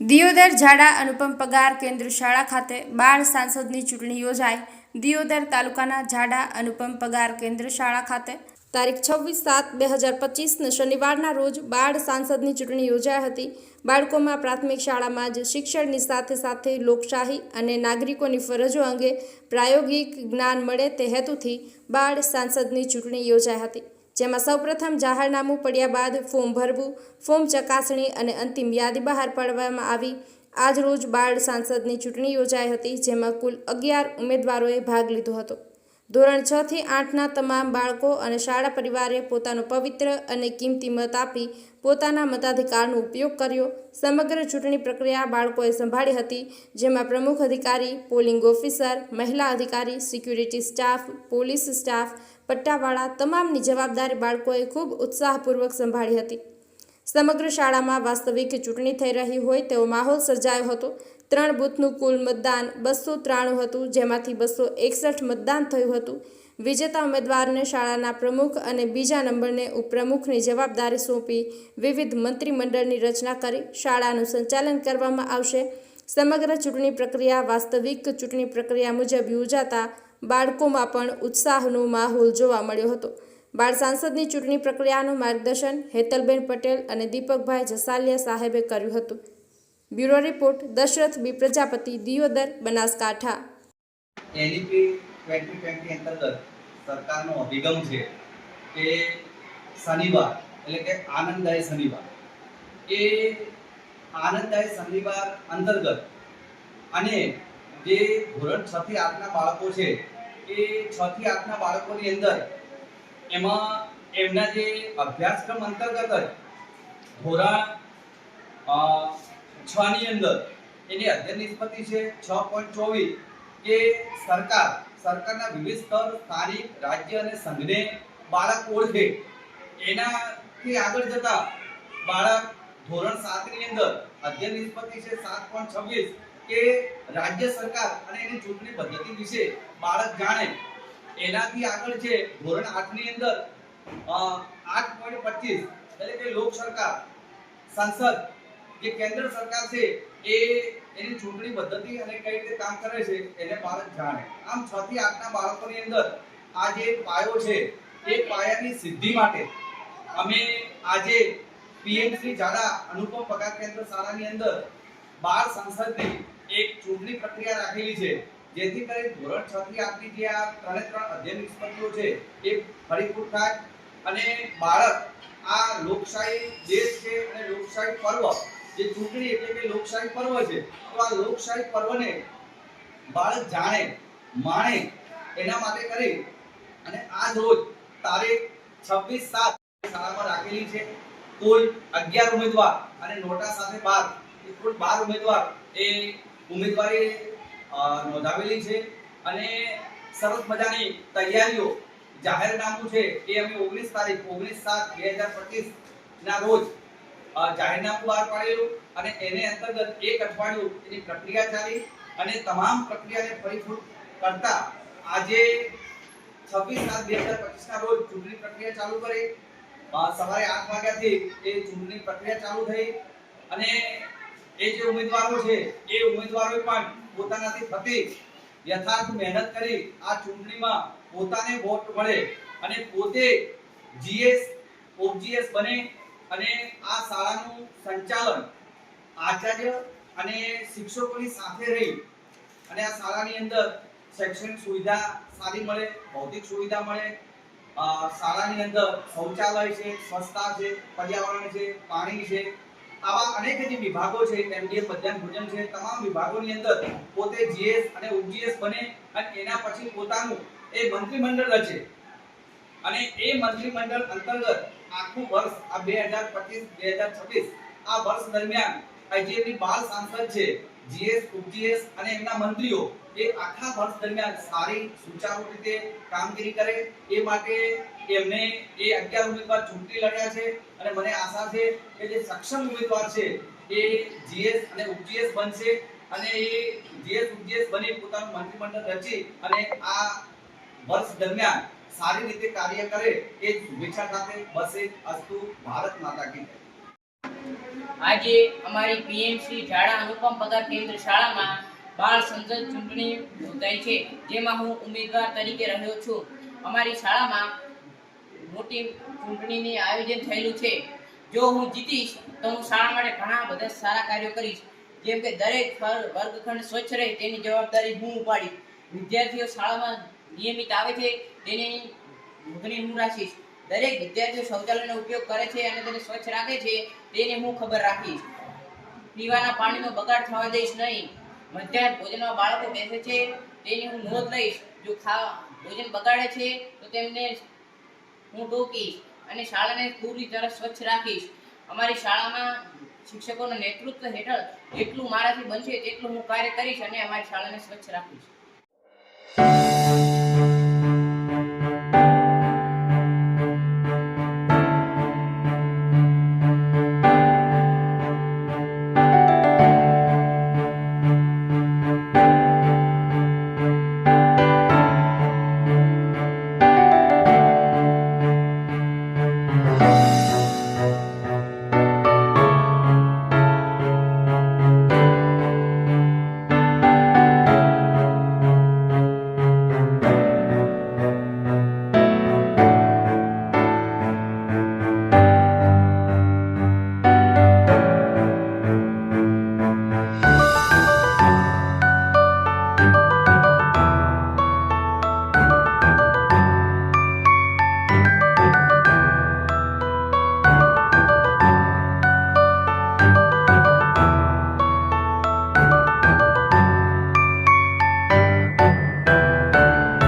દિયોદર ઝાડા અનુપમ પગાર કેન્દ્ર શાળા ખાતે બાળ સાંસદની ચૂંટણી યોજાઈ. દિયોદર તાલુકાના ઝાડા અનુપમ પગાર કેન્દ્ર શાળા ખાતે તારીખ છવ્વીસ સાત બે હજાર પચીસને શનિવારના રોજ બાળ સાંસદની ચૂંટણી યોજાઈ હતી. બાળકોમાં પ્રાથમિક શાળામાં જ શિક્ષણની સાથે સાથે લોકશાહી અને નાગરિકોની ફરજો અંગે પ્રાયોગિક જ્ઞાન મળે તે હેતુથી બાળ સાંસદની ચૂંટણી યોજાઈ હતી. જેમાં સૌપ્રથમ જાહેરનામું પડ્યા બાદ ફોર્મ ભરવું, ફોર્મ ચકાસણી અને અંતિમ યાદી બહાર પાડવામાં આવી. આજ રોજ બાળ સાંસદની ચૂંટણી યોજાઈ હતી, જેમાં કુલ અગિયાર ઉમેદવારોએ ભાગ લીધો હતો. ધોરણ છ થી આઠના તમામ બાળકો અને શાળા પરિવારે પોતાનો પવિત્ર અને કિંમતી મત આપી પોતાના મતાધિકારનો ઉપયોગ કર્યો. સમગ્ર ચૂંટણી પ્રક્રિયા બાળકોએ સંભાળી હતી, જેમાં પ્રમુખ અધિકારી, પોલિંગ ઓફિસર, મહિલા અધિકારી, સિક્યુરિટી સ્ટાફ, પોલીસ સ્ટાફ, પટ્ટાવાળા તમામની જવાબદારી બાળકોએ ખૂબ ઉત્સાહપૂર્વક સંભાળી હતી. સમગ્ર શાળામાં વાસ્તવિક ચૂંટણી થઈ રહી હોય તેવો માહોલ સર્જાયો હતો. ત્રણ બૂથનું કુલ મતદાન બસો ત્રાણું હતું, જેમાંથી બસો એકસઠ મતદાન થયું હતું. વિજેતા ઉમેદવારને શાળાના પ્રમુખ અને બીજા નંબરને ઉપપ્રમુખની જવાબદારી સોંપી વિવિધ મંત્રીમંડળની રચના કરી શાળાનું સંચાલન કરવામાં આવશે. સમગ્ર ચૂંટણી પ્રક્રિયા વાસ્તવિક ચૂંટણી પ્રક્રિયા મુજબ યોજાતા બાળકોમાં પણ ઉત્સાહનો માહોલ જોવા મળ્યો હતો. બાળ સાંસદની ચૂંટણી પ્રક્રિયાનું માર્ગદર્શન હેતલબેન પટેલ અને દીપકભાઈ જસાલિયા સાહેબે કર્યું હતું. Bureau report Dashrath B Prajapati Deodar Banaskantha. NEP twenty twenty અંતર્ગત સરકારનો અભિગમ છે કે શનિવાર એટલે કે આનંદદાયી શનિવાર. એ આનંદદાયી શનિવાર અંતર્ગત અને જે ધોરણ છ થી આઠના બાળકો છે, એ છ થી આઠના બાળકોની અંદર એમાં એમના જે અભ્યાસક્રમ અંતર્ગત જ ધોરણ છ ની અંદર. એની અધ્યયન નિષ્પતિ છે છ પોઈન્ટ ચોવીસ કે સરકાર, સરકારના વિવિધ સ્તર, સ્થાનિક, રાજ્ય અને સંઘને બાળક ઓળખે. એનાથી આગળ જતા બાળક ધોરણ સાતની અંદર અધ્યયન નિષ્પતિ છે સાત પોઈન્ટ છવ્વીસ કે રાજ્ય સરકાર અને એની ચૂંટણી પદ્ધતિ વિશે બાળક જાણે. એનાથી આગળ છે ધોરણ આઠની અંદર આઠ પોઈન્ટ પચીસ, એટલે કે લોક સરકાર, સંસદ જે કેન્દ્ર સરકાર છે એ એની ચૂંટણી પદ્ધતિ અને કઈ રીતે કામ કરે છે એને બાળક જાણે. આમ છ થી આઠના બાળકોની અંદર આ જે પાયો છે, એ પાયાની સિદ્ધિ માટે અમે આજે પીએમસી ઝાડા અનુપમ પગાર કેન્દ્ર શાળાની અંદર બાળ સંસદની એક ચૂંટણી પ્રક્રિયા રાખેલી છે, જેથી કરી ધોરણ છ થી આઠની જે આ ત્રણે ત્રણ અધ્યયન નિષ્પત્તિઓ છે, એ ફરીપૂર થાય. અને બાળક આ લોકશાહી દેશ છે અને લોકશાહી પર્વ જે ચૂંટણી એટલે કે લોકશાહી પર્વ છે, તો આ લોકશાહી પર્વને બાળક જાણે, માણે એના માટે કરી. અને આજ રોજ તારીખ છવ્વીસ સાત શાળામાં રાખેલી છે. કુલ અગિયાર ઉમેદવાર અને નોટા સાથે બાર કુલ બાર ઉમેદવાર એ ઉમેદવારી નોંધાવેલી છે. અને સરસ મજાની તૈયારીઓ જાહેરનામું છે એ અમે ઓગણીસ તારીખ, ઓગણીસ સાત, બે હજાર પચીસ ના રોજ જાહેરનામું બહાર પાડેલું અને એને અંતર્ગત એક અઠવાડિયું એની પ્રક્રિયા ચાલી અને તમામ પ્રક્રિયાને ફરીફૂટ કરતા આજે છવ્વીસ સાત બે હજાર પચીસના રોજ ચૂંટણી પ્રક્રિયા ચાલુ કરી. સવારે આઠ વાગ્યાથી એ ચૂંટણી પ્રક્રિયા ચાલુ થઈ અને એ જે ઉમેદવારો છે, એ ઉમેદવારોએ પણ પોતાનાથી થતી યથાર્થ મહેનત કરી આ ચૂંટણીમાં પોતાને વોટ મળે અને પોતે જીએસ ઓજીએસ બને અને આ શાળાનું સંચાલન આચાર્ય અને શિક્ષકોની સાથે રહી અને આ શાળાની અંદર શૈક્ષણિક સુવિધા સારી મળે, ભૌતિક સુવિધા મળે શાળાની અંદર શૌચાલય છે, સ્વચ્છતા છે, પર્યાવરણ છે, પાણી છે, આવા અનેક જે વિભાગો છે એમડીએમ મધ્યાહન ભોજન છે, તમામ વિભાગોની અંદર પોતે જીએસ અને ઉપજીએસ બને અને એના પછી પોતાનું એ મંત્રીમંડળ રચે. અને એ મંત્રીમંડળ અંતર્ગત આખું વર્ષ, આ બે હજાર પચીસ, બે હજાર છવ્વીસ, આ વર્ષ દરમિયાન આ જે સાંસદ છે, જીએસ ઉપજીએસ અને એમના મંત્રીઓ, એ આખા વર્ષ દરમિયાન સારી સુચારુ રીતે કામગીરી કરે. એ માટે એમને એ અગિયાર ઉમેદવાર ચૂંટણી લડ્યા છે અને મને આશા છે કે જે સક્ષમ ઉમેદવાર છે, એ જીએસ અને ઉપજીએસ બનશે અને એ જીએસ ઉપજીએસ બની પોતાનું મંત્રીમંડળ રચી અને આ વર્ષ દરમિયાન સારી રીતે કાર્ય કરે એ શુભેચ્છા સાથે બસે અસ્તુ ભારત માતા કી આજે અમારી પીએમસી ઝાડા અનુપમ પગાર કેન્દ્ર શાળામાં બાળ સંસદ ચૂંટણી યોજાઈ છે, જેમાં હું ઉમેદવાર તરીકે રહ્યો છું. અમારી શાળામાં મોટી ચૂંટણીની આયોજન થયેલું છે. જો હું જીતીશ, તો હું શાળા માટે ઘણા બધા સારા કાર્યો કરીશ. જેમ કે દરેક વર્ગખંડ સ્વચ્છ રહે તેની જવાબદારી હું ઉપાડીશ વિદ્યાર્થીઓ શાળામાં નિયમિત આવે છે, તેની નોંધણી હું રાખીશ. દરેક વિદ્યાર્થીઓ શૌચાલયનો ઉપયોગ કરે છે અને તેને સ્વચ્છ રાખે છે, તેને હું ખબર રાખીશ. પીવાના પાણીનો બગાડ થવા દઈશ નહીં. મધ્યાહન ભોજનમાં બાળકો બેસે છે, તેની હું નોંધ લઈશ. જો ખા, ભોજન બગાડે છે, તો તેમને હું ટોકીશ અને શાળાને પૂરી તરફ સ્વચ્છ રાખીશ. અમારી શાળામાં શિક્ષકોના નેતૃત્વ હેઠળ જેટલું મારાથી બનશે તેટલું હું કાર્ય કરીશ અને અમારી શાળાને સ્વચ્છ રાખીશ.